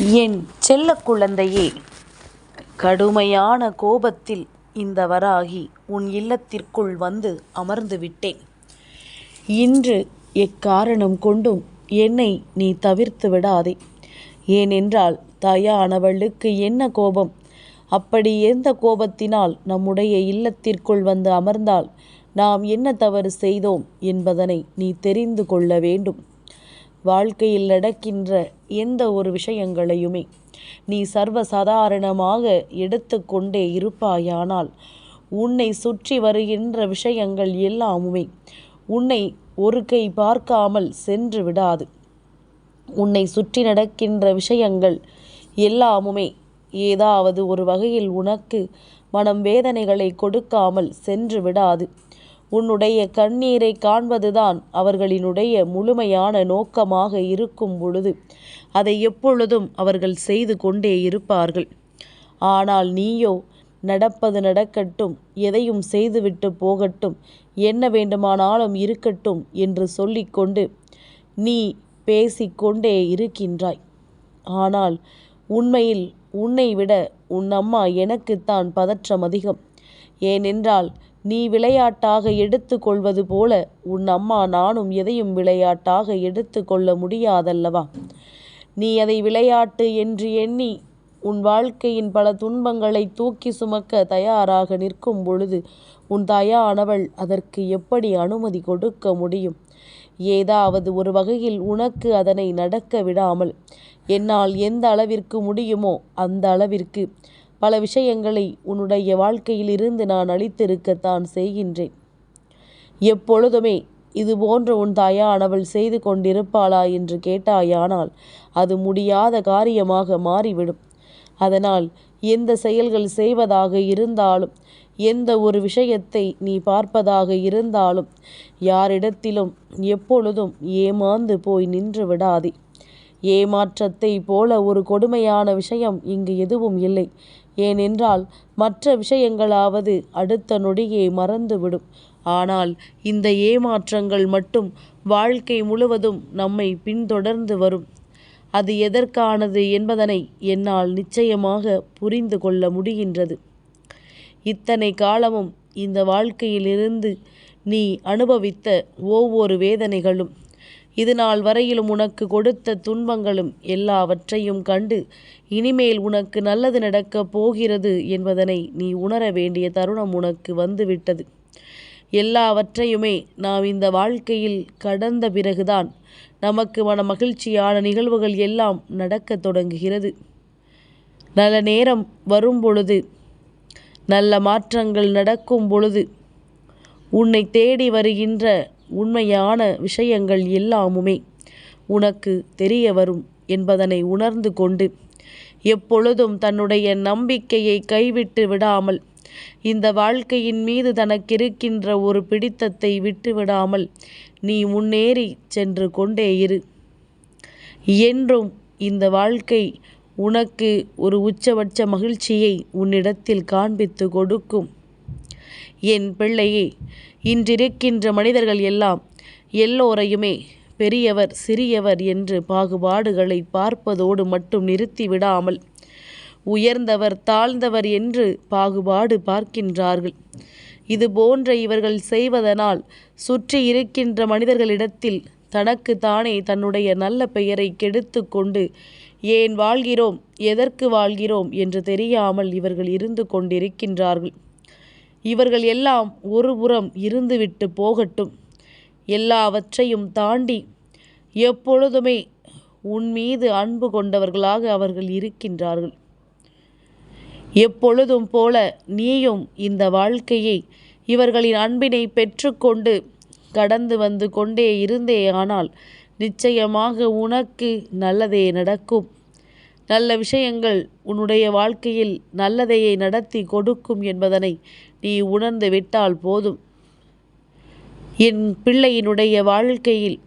என் செல்ல குழந்தையே கடுமையான கோபத்தில் இந்த வராகி உன் இல்லத்திற்குள் வந்து அமர்ந்து விட்டேன். இன்று எக்காரணம் கொண்டும் என்னை நீ தவிர்த்து விடாதே. ஏனென்றால் தாயானவளுக்கு என்ன கோபம்? அப்படி எந்த கோபத்தினால் நம்முடைய இல்லத்திற்குள் வந்து அமர்ந்தால் நாம் என்ன தவறு செய்தோம் என்பதனை நீ தெரிந்து கொள்ள வேண்டும். வாழ்க்கையில் நடக்கின்ற எந்த ஒரு விஷயங்களையுமே நீ சர்வசாதாரணமாக எடுத்துக்கொண்டே இருப்பாயானால் உன்னை சுற்றி வருகின்ற விஷயங்கள் எல்லாமுமே உன்னை ஒரு கை பார்க்காமல் சென்று விடாது. உன்னை சுற்றி நடக்கின்ற விஷயங்கள் எல்லாமுமே ஏதாவது ஒரு வகையில் உனக்கு மனம் வேதனைகளை கொடுக்காமல் சென்று விடாது. உன்னுடைய கண்ணீரை காண்பதுதான் அவர்களினுடைய முழுமையான நோக்கமாக இருக்கும் பொழுது. அதை எப்பொழுதும் அவர்கள் செய்து கொண்டே இருப்பார்கள். ஆனால் நீயோ நடப்பது நடக்கட்டும் எதையும் செய்துவிட்டு போகட்டும் என்ன வேண்டுமானாலும் இருக்கட்டும் என்று சொல்லிக்கொண்டு நீ பேசிக்கொண்டே இருக்கின்றாய். ஆனால் உண்மையில் உன்னை விட உன் அம்மா எனக்குத்தான் பதற்றம் அதிகம். ஏனென்றால் நீ விளையாட்டாக எடுத்து கொள்வது போல உன் அம்மா நானும் எதையும் விளையாட்டாக எடுத்து கொள்ள முடியாதல்லவா? நீ அதை விளையாட்டு என்று எண்ணி உன் வாழ்க்கையின் பல துன்பங்களை தூக்கி சுமக்க தயாராக நிற்கும் பொழுது உன் தாயானவள் அதற்கு எப்படி அனுமதி கொடுக்க முடியும்? ஏதாவது ஒரு வகையில் உனக்கு அதனை நடக்க விடாமல் என்னால் எந்த அளவிற்கு முடியுமோ அந்த அளவிற்கு பல விஷயங்களை உன்னுடைய வாழ்க்கையில் இருந்து நான் அழித்திருக்கத்தான் செய்கின்றேன். எப்பொழுதுமே இது போன்ற உன் தாயானவள் செய்து கொண்டிருப்பாளா என்று கேட்டாயானால் அது முடியாத காரியமாக மாறிவிடும். அதனால் எந்த செயல்கள் செய்வதாக இருந்தாலும் எந்த ஒரு விஷயத்தை நீ பார்ப்பதாக இருந்தாலும் யாரிடத்திலும் எப்பொழுதும் ஏமாந்து போய் நின்று விடாதே. ஏமாற்றத்தை போல ஒரு கொடுமையான விஷயம் இங்கு எதுவும் இல்லை. ஏனென்றால் மற்ற விஷயங்களாவது அடுத்த நொடியே மறந்துவிடும். ஆனால் இந்த ஏமாற்றங்கள் மட்டும் வாழ்க்கை முழுவதும் நம்மை பின்தொடர்ந்து வரும். அது எதற்கானது என்பதனை என்னால் நிச்சயமாக புரிந்து கொள்ள முடிகின்றது. இத்தனை காலமும் இந்த வாழ்க்கையிலிருந்து நீ அனுபவித்த ஒவ்வொரு வேதனைகளும் இது நாள் வரையிலும் உனக்கு கொடுத்த துன்பங்களும் எல்லாவற்றையும் கண்டு இனிமேல் உனக்கு நல்லது நடக்கப் போகிறது என்பதனை நீ உணர வேண்டிய தருணம் உனக்கு வந்துவிட்டது. எல்லாவற்றையுமே நாம் இந்த வாழ்க்கையில் கடந்த பிறகுதான் நமக்கு மன மகிழ்ச்சியான நிகழ்வுகள் எல்லாம் நடக்கத் தொடங்குகிறது. நல்ல நேரம் வரும் பொழுது நல்ல மாற்றங்கள் நடக்கும் பொழுது உன்னை தேடி வருகின்ற உண்மையான விஷயங்கள் எல்லாமுமே உனக்கு தெரிய வரும் என்பதனை உணர்ந்து கொண்டு எப்பொழுதும் தன்னுடைய நம்பிக்கையை கைவிட்டு விடாமல் இந்த வாழ்க்கையின் மீது தனக்கிருக்கின்ற ஒரு பிடித்தத்தை விட்டு விடாமல் நீ முன்னேறி சென்று கொண்டே இரு. என்றும் இந்த வாழ்க்கை உனக்கு ஒரு உச்சபட்ச மகிழ்ச்சியை உன்னிடத்தில் காண்பித்து கொடுக்கும். என் பிள்ளையே இன்றிருக்கின்ற மனிதர்கள் எல்லாம் எல்லோரையுமே பெரியவர் சிறியவர் என்று பாகுபாடுகளை பார்ப்பதோடு மட்டும் நிறுத்திவிடாமல் உயர்ந்தவர் தாழ்ந்தவர் என்று பாகுபாடு பார்க்கின்றார்கள். இது போன்ற இவர்கள் செய்வதனால் சுற்றி இருக்கின்ற மனிதர்களிடத்தில் தனக்கு தானே தன்னுடைய நல்ல பெயரை கெடுத்து கொண்டு ஏன் வாழ்கிறோம் எதற்கு வாழ்கிறோம் என்று தெரியாமல் இவர்கள் இருந்து கொண்டிருக்கின்றார்கள். இவர்கள் எல்லாம் ஒரு புறம் இருந்துவிட்டு போகட்டும். எல்லாவற்றையும் தாண்டி எப்பொழுதுமே உன் மீது அன்பு கொண்டவர்களாக அவர்கள் இருக்கின்றார்கள். எப்பொழுதும் போல நீயும் இந்த வாழ்க்கையை இவர்களின் அன்பினை பெற்றுக்கொண்டு கடந்து வந்து கொண்டே இருந்தே ஆனால் நிச்சயமாக உனக்கு நல்லதே நடக்கும். நல்ல விஷயங்கள் உன்னுடைய வாழ்க்கையில் நல்லதையை நடத்தி கொடுக்கும் என்பதனை நீ உணர்ந்து விட்டால் போதும். என் பிள்ளையினுடைய வாழ்க்கையில்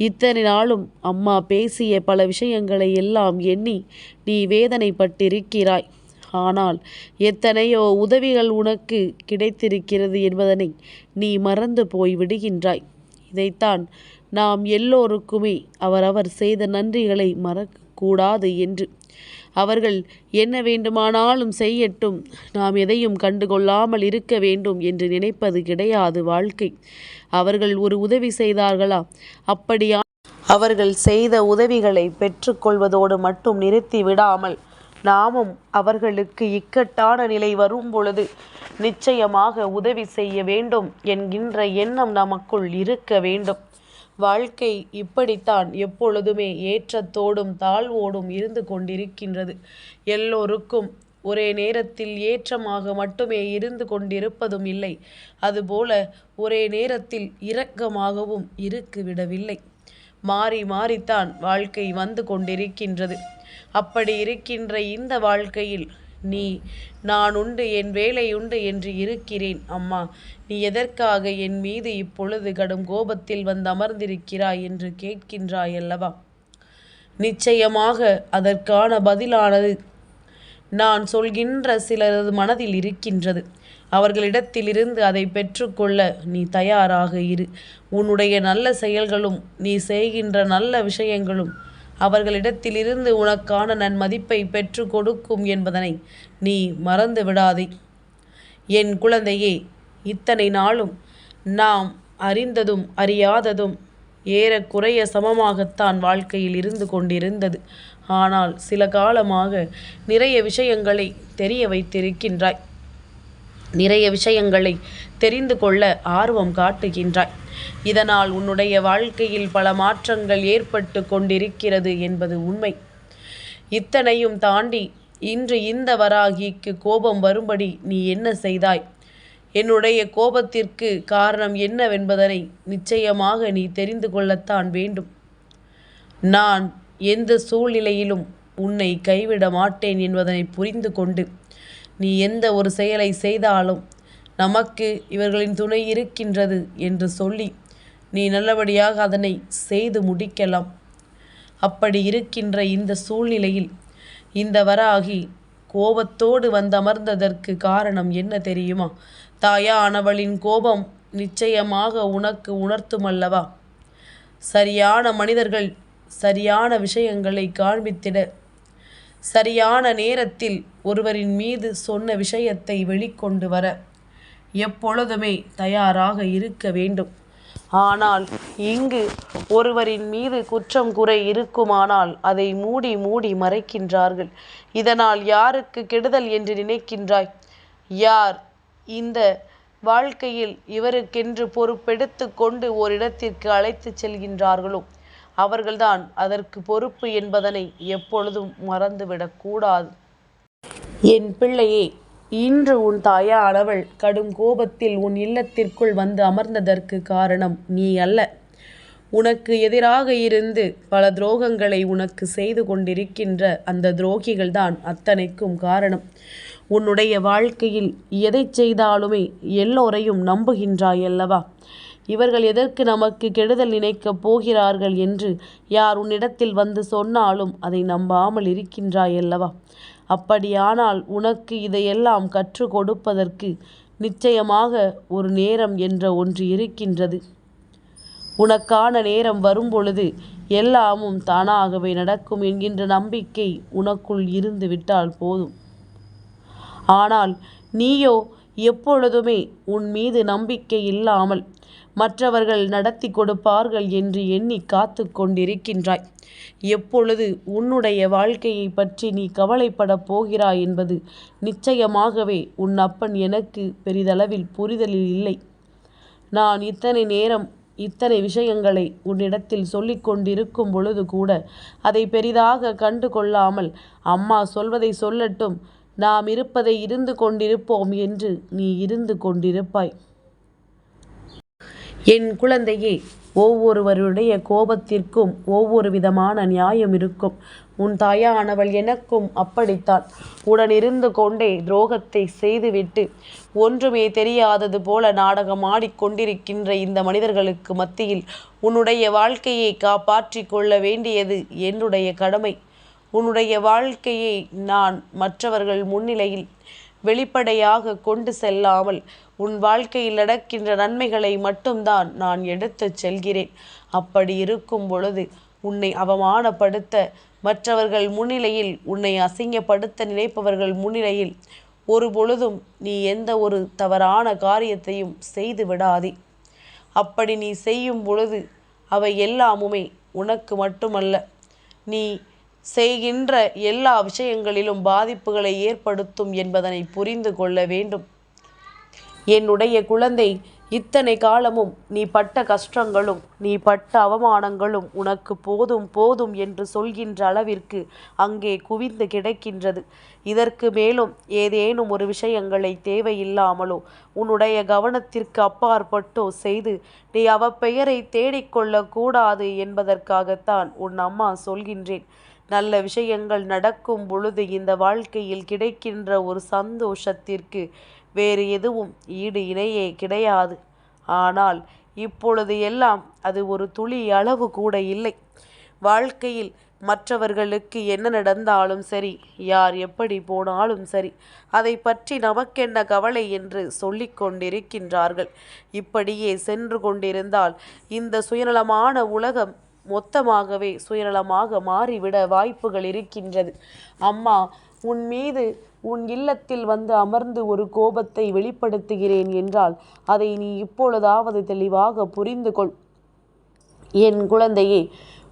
இத்தனை நாளும் அம்மா பேசிய பல விஷயங்களை எல்லாம் எண்ணி நீ வேதனைப்பட்டிருக்கிறாய். ஆனால் எத்தனையோ உதவிகள் உனக்கு கிடைத்திருக்கிறது என்பதனை நீ மறந்து போய் விடுகின்றாய். இதைத்தான் நாம் எல்லோருக்குமே அவரவர் செய்த நன்றிகளை மறக்கக்கூடாது என்று அவர்கள் என்ன வேண்டுமானாலும் செய்யட்டும். நாம் எதையும் கண்டுகொள்ளாமல் இருக்க வேண்டும் என்று நினைப்பது கிடையாது வாழ்க்கை. அவர்கள் ஒரு உதவி செய்தார்களா? அப்படியா? அவர்கள் செய்த உதவிகளை பெற்றுக்கொள்வதோடு மட்டும் நிறுத்தி விடாமல் நாமும் அவர்களுக்கு இக்கட்டான நிலை வரும் பொழுது நிச்சயமாக உதவி செய்ய வேண்டும் என்கின்ற எண்ணம் நமக்குள் இருக்க வேண்டும். வாழ்க்கை இப்படித்தான் எப்பொழுதுமே ஏற்றத்தோடும் தாழ்வோடும் இருந்து கொண்டிருக்கின்றது. எல்லோருக்கும் ஒரே நேரத்தில் ஏற்றமாக மட்டுமே இருந்து கொண்டிருப்பதும் இல்லை. அதுபோல ஒரே நேரத்தில் இரக்கமாகவும் இருக்குவிடவில்லை. மாறி மாறித்தான் வாழ்க்கை வந்து கொண்டிருக்கின்றது. அப்படி இருக்கின்ற இந்த வாழ்க்கையில் நீ நான் உண்டு என் வேலை உண்டு என்று இருக்கிறேன் அம்மா. நீ எதற்காக என் மீது இப்பொழுது கடும் கோபத்தில் வந்து அமர்ந்திருக்கிறாய் என்று கேட்கின்றாய் அல்லவா? நிச்சயமாக அதற்கான பதிலானது. நான் சொல்கின்ற சிலரது மனதில் இருக்கின்றது. அவர்களிடத்திலிருந்து அதை பெற்றுக்கொள்ள நீ தயாராக இரு. உன்னுடைய நல்ல செயல்களும் நீ செய்கின்ற நல்ல விஷயங்களும் அவர்களிடத்திலிருந்து உனக்கான நன்மதிப்பை பெற்று கொடுக்கும் என்பதனை நீ மறந்து விடாதே. என் குழந்தையே இத்தனை நாளும் நாம் அறிந்ததும் அறியாததும் ஏறக்குறைய சமமாகத்தான் வாழ்க்கையில் இருந்து கொண்டிருந்தது. ஆனால் சில காலமாக நிறைய விஷயங்களை தெரிய வைத்திருக்கின்றாய். நிறைய விஷயங்களை தெரிந்து கொள்ள ஆர்வம் காட்டுகின்றாய். இதனால் உன்னுடைய வாழ்க்கையில் பல மாற்றங்கள் ஏற்பட்டு கொண்டிருக்கிறது என்பது உண்மை. இத்தனையும் தாண்டி இன்று இந்த வராகிக்கு கோபம் வரும்படி நீ என்ன செய்தாய்? என்னுடைய கோபத்திற்கு காரணம் என்னவென்பதனை நிச்சயமாக நீ தெரிந்து கொள்ளத்தான் வேண்டும். நான் எந்த சூழ்நிலையிலும் உன்னை கைவிட மாட்டேன் என்பதனை புரிந்து கொண்டு நீ எந்த ஒரு செயலை செய்தாலும் நமக்கு இவர்களின் துணை இருக்கின்றது என்று சொல்லி நீ நல்லபடியாக அதனை செய்து முடிக்கலாம். அப்படி இருக்கின்ற இந்த சூழ்நிலையில் இந்த வராகி கோபத்தோடு வந்தமர்ந்ததற்கு காரணம் என்ன தெரியுமா? தாயானவளின் கோபம் நிச்சயமாக உனக்கு உணர்த்துமல்லவா? சரியான மனிதர்கள் சரியான விஷயங்களை காண்பித்திட சரியான நேரத்தில் ஒருவரின் மீது சொன்ன விஷயத்தை வெளிக்கொண்டு வர. எப்பொழுதுமே தயாராக இருக்க வேண்டும். ஆனால் இங்கு ஒருவரின் மீது குற்றம் குறை இருக்குமானால் அதை மூடி மூடி மறைக்கின்றார்கள். இதனால் யாருக்கு கெடுதல் என்று நினைக்கின்றாய்? யார்? இந்த வாழ்க்கையில் இவருக்கென்று பொறுப்பெடுத்து கொண்டு ஓரிடத்திற்கு அழைத்துச் செல்கின்றார்களோ? அவர்கள்தான் அதற்கு பொறுப்பு என்பதனை எப்பொழுதும் மறந்துவிடக்கூடாது. என் பிள்ளையே இன்று உன் தாயானவள் கடும் கோபத்தில் உன் இல்லத்திற்குள் வந்து அமர்ந்ததற்கு காரணம் நீ அல்ல. உனக்கு எதிராக இருந்து பல துரோகங்களை உனக்கு செய்து கொண்டிருக்கின்ற அந்த துரோகிகள்தான் அத்தனைக்கும் காரணம். உன்னுடைய வாழ்க்கையில் எதை செய்தாலுமே எல்லோரையும் நம்புகின்றாய் அல்லவா இவர்கள் எதற்கு நமக்கு கெடுதல் நினைக்கப் போகிறார்கள் என்று யார் உன்னிடத்தில் வந்து சொன்னாலும் அதை நம்பாமல் இருக்கின்றாய் அல்லவா அப்படியானால் உனக்கு இதையெல்லாம் கற்றுக் கொடுப்பதற்கு நிச்சயமாக ஒரு நேரம் என்ற ஒன்று இருக்கின்றது. உனக்கான நேரம் வரும்பொழுது எல்லாமும் தானாகவே நடக்கும் என்கின்ற நம்பிக்கை உனக்குள் இருந்து விட்டால் போதும். ஆனால் நீயோ எப்பொழுதுமே உன் மீது நம்பிக்கை இல்லாமல் மற்றவர்கள் நடத்தி கொடுப்பார்கள் என்று எண்ணி காத்து கொண்டிருக்கின்றாய். எப்பொழுது உன்னுடைய வாழ்க்கையை பற்றி நீ கவலைப்பட போகிறாய் என்பது நிச்சயமாகவே உன் அப்பன் எனக்கு பெரிதளவில் புரிதலில் இல்லை. நான் இத்தனை நேரம் இத்தனை விஷயங்களை உன்னிடத்தில் சொல்லிக் கொண்டிருக்கும் பொழுது கூட அதை பெரிதாக கண்டு கொள்ளாமல் அம்மா சொல்வதை சொல்லட்டும் நாம் இருப்பதை இருந்து கொண்டிருப்போம் என்று நீ இருந்து கொண்டிருப்பாய். என் குழந்தையே ஒவ்வொருவருடைய கோபத்திற்கும் ஒவ்வொரு விதமான நியாயம் இருக்கும். உன் தாயானவள் எனக்கும் அப்படித்தான். உடனிருந்து கொண்டே துரோகத்தை செய்துவிட்டு ஒன்றுமே தெரியாதது போல நாடகம் ஆடிக்கொண்டிருக்கின்ற இந்த மனிதர்களுக்கு மத்தியில் உன்னுடைய வாழ்க்கையை காப்பாற்றி கொள்ள வேண்டியது என்னுடைய கடமை. உன்னுடைய வாழ்க்கையை நான் மற்றவர்கள் முன்னிலையில் வெளிப்படையாக கொண்டு செல்லாமல் உன் வாழ்க்கையில் நடக்கின்ற நன்மைகளை மட்டும்தான் நான் எடுத்துச் செல்கிறேன். அப்படி இருக்கும் பொழுது உன்னை அவமானப்படுத்த மற்றவர்கள் முன்னிலையில் உன்னை அசிங்கப்படுத்த நினைப்பவர்கள் முன்னிலையில் ஒரு பொழுதும் நீ எந்த ஒரு தவறான காரியத்தையும் செய்து விடாதே. அப்படி நீ செய்யும் பொழுது அவை எல்லாமுமே உனக்கு மட்டுமல்ல. நீ செய்கின்ற எல்லா விஷயங்களிலும் பாதிப்புகளை ஏற்படுத்தும் என்பதனை புரிந்து கொள்ள வேண்டும். என்னுடைய குழந்தை இத்தனை காலமும் நீ பட்ட கஷ்டங்களும் நீ பட்ட அவமானங்களும் உனக்கு போதும் போதும் என்று சொல்கின்ற அளவிற்கு அங்கே குவிந்து கிடக்கின்றது. இதற்கு மேலும் ஏதேனும் ஒரு விஷயங்களை தேவையில்லாமலோ உன்னுடைய கவனத்திற்கு அப்பாற்பட்டோ செய்து நீ அவ பெயரை தேடிக்கொள்ளக் கூடாது என்பதற்காகத்தான் உன் அம்மா சொல்கின்றேன். நல்ல விஷயங்கள் நடக்கும் பொழுது இந்த வாழ்க்கையில் கிடைக்கின்ற ஒரு சந்தோஷத்திற்கு வேறு எதுவும் ஈடு இணையே கிடையாது. ஆனால் இப்பொழுது எல்லாம் அது ஒரு துளி அளவு கூட இல்லை. வாழ்க்கையில் மற்றவர்களுக்கு என்ன நடந்தாலும் சரி யார் எப்படி போனாலும் சரி அதை பற்றி நமக்கென்ன கவலை என்று சொல்லிக் கொண்டிருக்கின்றார்கள். இப்படியே சென்று கொண்டிருந்தால் இந்த சுயநலமான உலகம் மொத்தமாகவே சுயநலமாக மாறிவிட வாய்ப்புகள் இருக்கின்றது. அம்மா உன் மீது உன் இல்லத்தில் வந்து அமர்ந்து ஒரு கோபத்தை வெளிப்படுத்துகிறேன் என்றால் அதை நீ இப்பொழுதாவது தெளிவாக புரிந்து கொள். என் குழந்தையே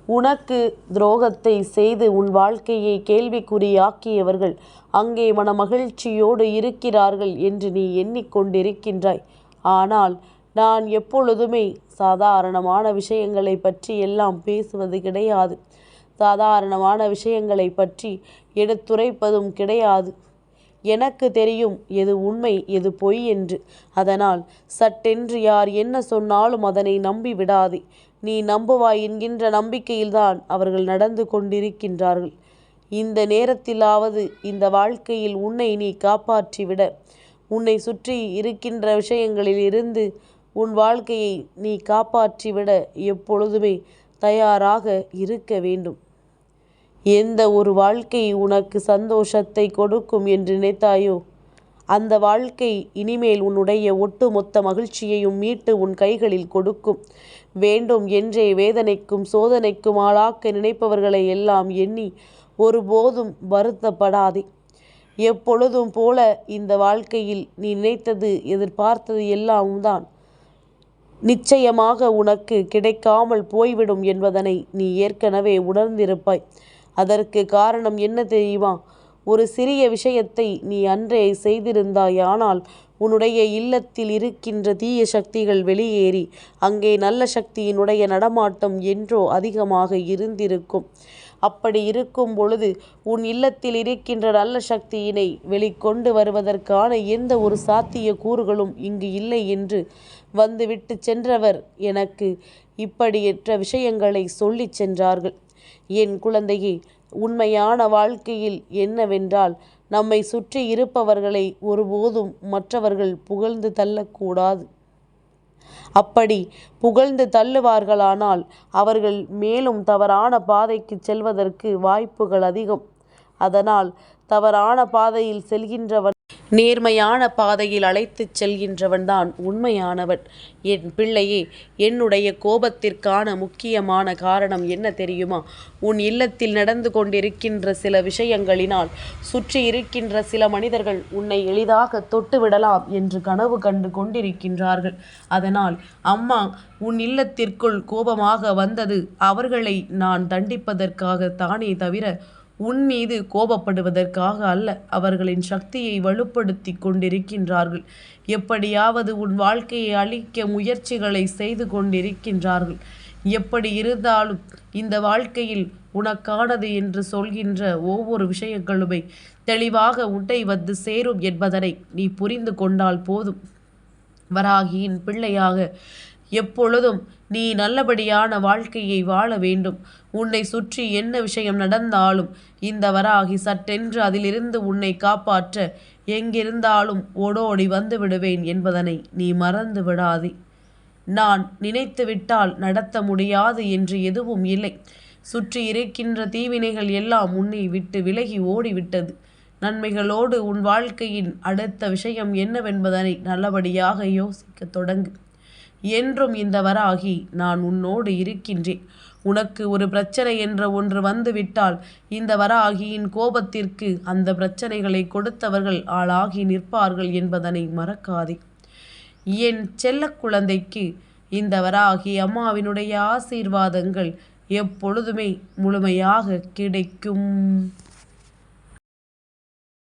உனக்கு துரோகத்தை செய்து உன் வாழ்க்கையை கேள்விக்குறியாக்கியவர்கள் அங்கே மனமகிழ்ச்சியோடு இருக்கிறார்கள் என்று நீ எண்ணிக்கொண்டிருக்கின்றாய். ஆனால் நான் எப்பொழுதுமே சாதாரணமான விஷயங்களை பற்றி எல்லாம் பேசுவது கிடையாது. சாதாரணமான விஷயங்களை பற்றி எடுத்துரைப்பதும் கிடையாது. எனக்கு தெரியும் எது உண்மை எது பொய் என்று. அதனால் சட்டென்று யார் என்ன சொன்னாலும் அதனை நம்பி விடாதே. நீ நம்புவாய் என்கின்ற நம்பிக்கையில்தான் அவர்கள் நடந்து கொண்டிருக்கின்றார்கள். இந்த நேரத்திலாவது இந்த வாழ்க்கையில் உன்னை நீ காப்பாற்றிவிட. உன்னை சுற்றி இருக்கின்ற விஷயங்களில் இருந்து உன் வாழ்க்கையை நீ காப்பாற்றிவிட எப்பொழுதுமே தயாராக இருக்க வேண்டும். எந்த ஒரு வாழ்க்கை உனக்கு சந்தோஷத்தை கொடுக்கும் என்று நினைத்தாயோ அந்த வாழ்க்கை இனிமேல் உன்னுடைய ஒட்டுமொத்த மகிழ்ச்சியையும் மீட்டு உன் கைகளில் கொடுக்கும். வேண்டும் என்றே வேதனைக்கும் சோதனைக்கும் ஆளாக்க நினைப்பவர்களை எல்லாம் எண்ணி ஒருபோதும் வருத்தப்படாதே. எப்பொழுதும் போல இந்த வாழ்க்கையில் நீ நினைத்தது எதிர்பார்த்தது எல்லாம் தான் நிச்சயமாக உனக்கு கிடைக்காமல் போய்விடும் என்பதனை நீ ஏற்கனவே உணர்ந்திருப்பாய். அதற்கு காரணம் என்ன தெரியுமா? ஒரு சிறிய விஷயத்தை நீ அன்றே செய்திருந்தாயானால் உன்னுடைய இல்லத்தில் இருக்கின்ற தீய சக்திகள் வெளியேறி அங்கே நல்ல சக்தியினுடைய நடமாட்டம் என்றோ அதிகமாக இருந்திருக்கும். அப்படி இருக்கும் பொழுது உன் இல்லத்தில் இருக்கின்ற நல்ல சக்தியினை வெளிக்கொண்டு வருவதற்கான எந்த ஒரு சாத்திய கூறுகளும் இங்கு இல்லை என்று வந்துவிட்டு சென்றவர் எனக்கு இப்படியற்ற விஷயங்களை சொல்லிச் சென்றார்கள். என் குழந்தையே உண்மையான வாழ்க்கையில் என்னவென்றால் நம்மை சுற்றி இருப்பவர்களை ஒருபோதும் மற்றவர்கள் புகழ்ந்து தள்ளக்கூடாது. அப்படி புகழ்ந்து தள்ளுவார்களானால் அவர்கள் மேலும் தவறான பாதைக்கு செல்வதற்கு வாய்ப்புகள் அதிகம். அதனால் தவறான பாதையில் செல்கின்றவன் நேர்மையான பாதையில் அழைத்துச் செல்கின்றவன்தான் உண்மையானவன். என் பிள்ளையே என்னுடைய கோபத்திற்கான முக்கியமான காரணம் என்ன தெரியுமா? உன் இல்லத்தில் நடந்து கொண்டிருக்கின்ற சில விஷயங்களினால் சுற்றி இருக்கின்ற சில மனிதர்கள் உன்னை எளிதாக தொட்டுவிடலாம் என்று கனவு கண்டு கொண்டிருக்கின்றார்கள். அதனால் அம்மா உன் இல்லத்திற்குள் கோபமாக வந்தது அவர்களை நான் தண்டிப்பதற்காக தானே தவிர உன் மீது கோபப்படுவதற்காக அல்ல அவர்களின் சக்தியை வலுப்படுத்தி கொண்டிருக்கின்றார்கள். எப்படியாவது உன் வாழ்க்கையை அழிக்க முயற்சிகளை செய்து கொண்டிருக்கின்றார்கள். எப்படி இருந்தாலும் இந்த வாழ்க்கையில் உனக்கானது என்று சொல்கின்ற ஒவ்வொரு விஷயங்களுமே தெளிவாக உன்னை வந்து சேரும் என்பதனை நீ புரிந்து கொண்டால் போதும். வராகியின் பிள்ளையாக எப்பொழுதும் நீ நல்லபடியான வாழ்க்கையை வாழ வேண்டும். உன்னை சுற்றி என்ன விஷயம் நடந்தாலும் இந்த வராகி சட்டென்று அதிலிருந்து உன்னை காப்பாற்ற எங்கிருந்தாலும் ஓடோடி வந்து விடுவேன் என்பதனை நீ மறந்து விடாதே. நான் நினைத்து விட்டால் நடத்த முடியாது என்று எதுவும் இல்லை. சுற்றி இருக்கின்ற தீவினைகள் எல்லாம் உன்னை விட்டு விலகி ஓடிவிட்டது. நன்மைகளோடு உன் வாழ்க்கையின் அடுத்த விஷயம் என்னவென்பதனை நல்லபடியாக யோசிக்க தொடங்கு. என்றும் இந்த வராகி நான் உன்னோடு இருக்கின்றேன். உனக்கு ஒரு பிரச்சனை என்ற ஒன்று வந்துவிட்டால் இந்த வராகியின் கோபத்திற்கு அந்த பிரச்சனைகளை கொடுத்தவர்கள் ஆளாகி நிற்பார்கள் என்பதனை மறக்காதே. என் செல்ல குழந்தைக்கு இந்த வராகி அம்மாவினுடைய ஆசீர்வாதங்கள் எப்பொழுதுமே முழுமையாக கிடைக்கும்.